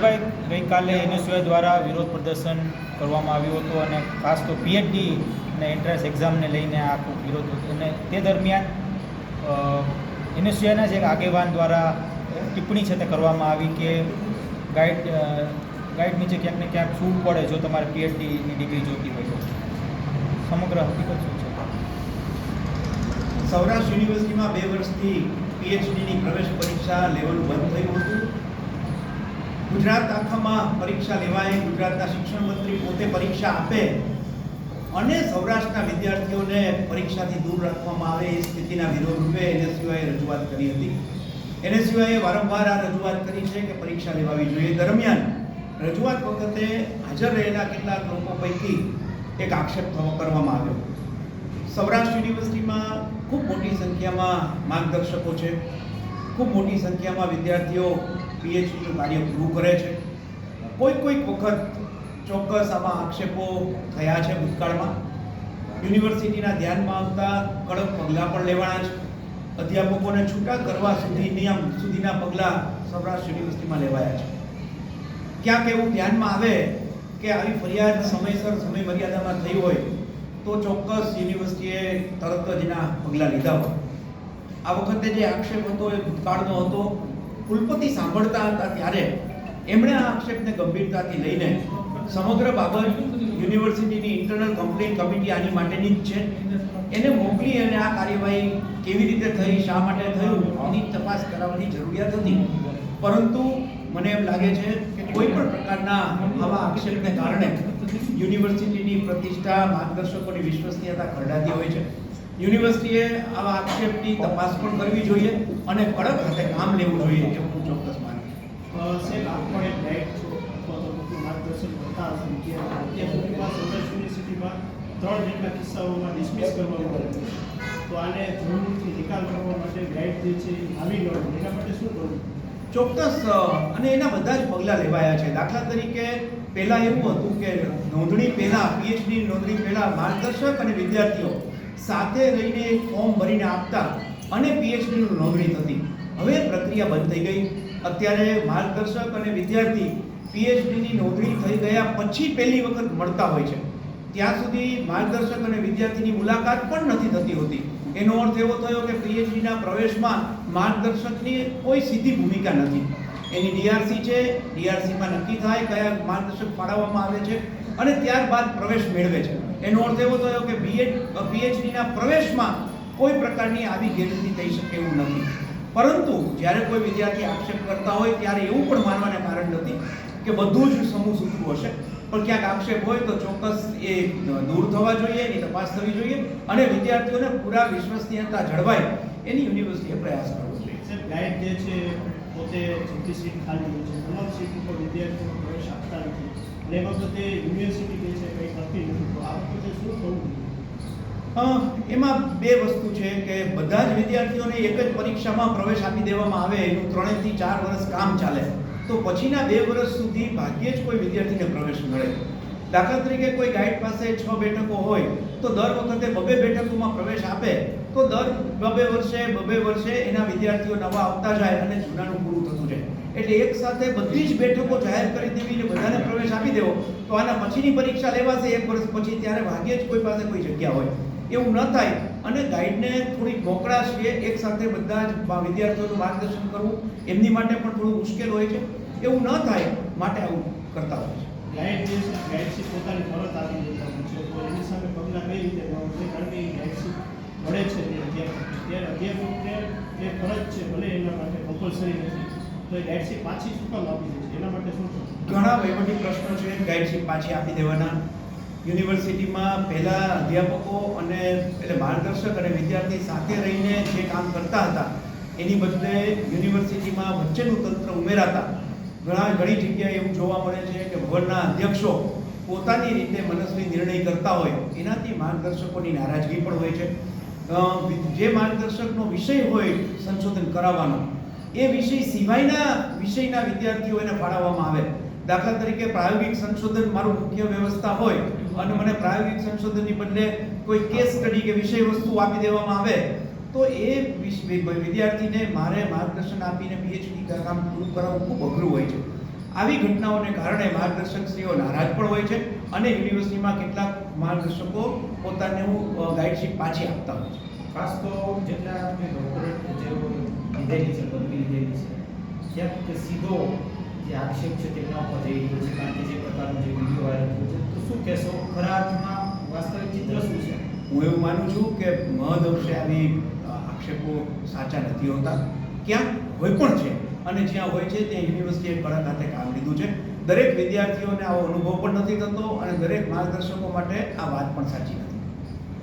દિલીપભાઈ ગઈકાલે એનએસયુઆઈ દ્વારા વિરોધ પ્રદર્શન કરવામાં આવ્યું હતું અને ખાસ તો પીએચડી અને એન્ટ્રન્સ એક્ઝામને લઈને આખું વિરોધ હતો. અને તે દરમિયાન એનએસયુઆઈના જ એક આગેવાન દ્વારા ટિપ્પણી છે તે કરવામાં આવી કે ગાઈડ ગાઈડ નીચે ક્યાંક ને ક્યાંક છૂટ પડે જો તમારે પીએચડીની ડિગ્રી જોતી હોય તો? સમગ્ર હકીકત શું છે? સૌરાષ્ટ્ર યુનિવર્સિટીમાં બે વર્ષથી પીએચડીની પ્રવેશ પરીક્ષા લેવલ બંધ થયું હતું. ગુજરાત આખામાં પરીક્ષા લેવાય, ગુજરાતના શિક્ષણ મંત્રી પોતે પરીક્ષા આપે અને સૌરાષ્ટ્રના વિદ્યાર્થીઓને પરીક્ષાથી દૂર રાખવામાં આવે એ સ્થિતિના વિરોધ રૂપે એનએસયુઆઈએ રજૂઆત કરી હતી. એનએસયુઆઈએ વારંવાર આ રજૂઆત કરી છે કે પરીક્ષા લેવાવી જોઈએ. દરમિયાન રજૂઆત વખતે હાજર રહેલા કેટલાક લોકો પૈકી એક આક્ષેપ કરવામાં આવ્યો. સૌરાષ્ટ્ર યુનિવર્સિટીમાં ખૂબ મોટી સંખ્યામાં માર્ગદર્શકો છે. ખૂબ મોટી સંખ્યામાં વિદ્યાર્થીઓ પીએચડીનું કાર્ય પૂરું કરે છે. કોઈ કોઈક વખત ચોક્કસ આમાં આક્ષેપો થયા છે ભૂતકાળમાં. યુનિવર્સિટીના ધ્યાનમાં આવતા કડક પગલાં પણ લેવાના છે. અધ્યાપકોને છૂટા કરવા સુધી નિયમ સુધીના પગલાં સૌરાષ્ટ્ર યુનિવર્સિટીમાં લેવાયા છે. ક્યાંક એવું ધ્યાનમાં આવે કે આવી ફરિયાદ સમયસર સમય મર્યાદામાં થઈ હોય તો ચોક્કસ યુનિવર્સિટીએ તરત જ એના પગલાં લીધા હોય. આ વખતે જે આક્ષેપ હતો એ ભૂતકાળનો હતો. કુલપતિ સાંભળતા હતા ત્યારે એમણે આ આક્ષેપને ગંભીરતાથી લઈને સમગ્ર બાબત યુનિવર્સિટીની ઇન્ટરનલ કમ્પ્લેન કમિટી આની માટેની જ છે. એને મોકલી અને આ કાર્યવાહી કેવી રીતે થઈ, શા માટે થયું, એની તપાસ કરાવવાની જરૂરિયાત હતી. પરંતુ મને એમ લાગે છે કે કોઈ પણ પ્રકારના આવા આક્ષેપને કારણે યુનિવર્સિટીની પ્રતિષ્ઠા માર્ગદર્શકોની વિશ્વસનીયતા ખરડાતી હોય છે. યુનિવર્સિટીએ આવા આક્ષેપની તપાસ પણ કરવી જોઈએ અને કડક હાથે કામ લેવું જોઈએ એવું હું ચોક્કસ માનું છું. સાહેબ આપ પણ એક ગાઈડ છો. અથવા તો કોઈનું માર્ગદર્શન કરતા હશો વિદ્યાર્થીઓ અત્યાર સુધીમાં સૌરાષ્ટ્ર યુનિવર્સિટીમાં ત્રણ જેટલા કિસ્સાઓમાં ડિસમિસ કરવામાં આવેલું છે. તો આને જરૂરથી નિકાલ કરવા માટે ગાઈડ જે છે આવી ન એના માટે શું કરવું? ચોક્કસ અને એના બધા જ પગલાં લેવાયા છે. દાખલા તરીકે પહેલાં એવું હતું કે નોંધણી પહેલાં પીએચડી નોંધણી પહેલાં માર્ગદર્શક અને વિદ્યાર્થીઓ સાથે રહીને ફોર્મ ભરીને આપતા અને પીએચડીની નોંધણી થતી. હવે પ્રક્રિયા બંધ થઈ ગઈ. અત્યારે માર્ગદર્શક અને વિદ્યાર્થી પીએચડીની નોંધણી થઈ ગયા પછી પહેલી વખત મળતા હોય છે. ત્યાં સુધી માર્ગદર્શક અને વિદ્યાર્થીની મુલાકાત પણ નથી થતી હોતી. એનો અર્થ એવો થયો કે પીએચડીના પ્રવેશમાં માર્ગદર્શકની કોઈ સીધી ભૂમિકા નથી. એની ડીઆરસી છે. ડીઆરસીમાં નક્કી થાય કયા માર્ગદર્શક ફાળવવામાં આવે છે અને ત્યારબાદ પ્રવેશ મેળવે છે. એનો અર્થ એવો થયો કે બીએડ પીએચડીના પ્રવેશમાં કોઈ પ્રકારની આવી ગેરરીતિ થઈ શકે એવું નથી. પરંતુ જ્યારે કોઈ વિદ્યાર્થી આક્ષેપ કરતા હોય, ત્યારે એવું પણ માનવાને કારણ નથી કે બધું જ સમૂહ સૂચવું હશે. પણ ક્યાંક આક્ષેપ હોય તો ચોક્કસ એ દૂર થવા જોઈએ, એની તપાસ થવી જોઈએ અને વિદ્યાર્થીઓને પૂરા વિશ્વસનીયતા જળવાય એની યુનિવર્સિટીએ પ્રયાસ કરવો જોઈએ. ગાઈડ જે છે, પોતે જેટલી સીટ ખાલી છે. તમામ સીટ ઉપર વિદ્યાર્થીઓ પ્રવેશ આપતા નથી. એ વખતે યુનિવર્સિટી જે છે, કંઈ કરતી નથી. તો આ વખતે શું થવું એમાં બે વસ્તુ છે કે બધા જ વિદ્યાર્થીઓને એક જ પરીક્ષામાં પ્રવેશ આપી દેવામાં આવે, એનું ત્રણેથી ચાર વર્ષ કામ ચાલે. તો પછીના બે વર્ષ સુધી ભાગ્યે જ કોઈ વિદ્યાર્થીને પ્રવેશ મળે. દાખલા તરીકે કોઈ ગાઈડ પાસે છ બેઠકો હોય, તો દર વખતે બબે બેઠકોમાં પ્રવેશ આપે. તો દર બબે વર્ષે બબે વર્ષે એના વિદ્યાર્થીઓ નવા આવતા જાય અને જૂનાનું પૂરું થતું જાય. એટલે એક સાથે બધી જ બેઠકો જાહેર કરી દેવી અને બધાને પ્રવેશ આપી દેવો, તો આના પછીની પરીક્ષા લેવાશે એક વર્ષ પછી, ત્યારે ભાગ્યે જ કોઈ પાસે કોઈ જગ્યા હોય. એવું ન થાય. અને ગાઈડને થોડીક મોકળાશ છે એક સાથે બધા જ વિદ્યાર્થીઓનું માર્ગદર્શન કરવું, એમની માટે પણ થોડું મુશ્કેલ હોય છે. એવું ન થાય, માટે આવું કરતા હોય છે. ગાઈડ પોતાની ફરજ આપી દેતા હોય છે. એની સામે પગલાં કઈ રીતે મળે છે તે અધ્યાપક. ત્યારે અધ્યાપકને એ ફરજ છે, ભલે એના માટે કમ્પલસરી નથી. તો એ ગાઈડશીપ પાછી શું કામ આપી દે છે? એના માટે શું ઘણા વહીવટી પ્રશ્નો છે ગાઈડશીપ પાછી આપી દેવાના. યુનિવર્સિટીમાં પહેલાં અધ્યાપકો અને એટલે માર્ગદર્શક અને વિદ્યાર્થી સાથે રહીને જે કામ કરતા હતા, એની બદલે યુનિવર્સિટીમાં વચ્ચેનું તંત્ર ઉમેરાતા. ઘણા ઘણી જગ્યાએ એવું જોવા મળે છે કે ભવનના અધ્યક્ષો પોતાની રીતે મનસ્વી નિર્ણય કરતા હોય. એનાથી માર્ગદર્શકોની નારાજગી પણ હોય છે. જે માર્ગદર્શકનો વિષય હોય સંશોધન કરાવવાનો, એ વિષય સિવાયના વિષયના વિદ્યાર્થીઓ એને ફાળવવામાં આવે. દાખલા તરીકે પ્રાયોગિક સંશોધન મારું મુખ્ય વ્યવસ્થા હોય અને મને પ્રાયોગિક સંશોધનની બદલે કોઈ કેસ સ્ટડી કે વિષય વસ્તુ આપી દેવામાં આવે, તો એ વિદ્યાર્થીને મારે માર્ગદર્શન આપીને પીએચડી કામ પૂરું કરાવવું ખૂબ અઘરું હોય છે. આવી ઘટનાઓને કારણે માર્ગદર્શકશ્રીઓ નારાજ પણ હોય છે અને યુનિવર્સિટીમાં કેટલાક માર્ગદર્શકો પોતાનું ગાઈડશીપ પાછી આપતા હોય છે. ખાસ તો જેટલા મેં ડોક્ટરેટ જે લીધેલી છે પદવી લીધેલી છે ક્યાંક સીધો જે આક્ષેપ છે તેના ઉપર જઈ રહ્યો છે કારણ કે જે પ્રકારનો જે વીડિયો વાયરલ થયો છે તો શું કહેશો? ખરા અર્થમાં વાસ્તવિક ચિત્ર શું છે? હું એવું માનું છું કે મહદ અંશે આવી આક્ષેપો સાચા નથી હોતા. ક્યાં હોય પણ છે. અને જ્યાં હોય છે ત્યાં યુનિવર્સિટીએ કડક હાથે કામ લીધું છે. દરેક વિદ્યાર્થીઓને આવો અનુભવ પણ નથી થતો અને દરેક માર્ગદર્શકો માટે આ વાત પણ સાચી નથી.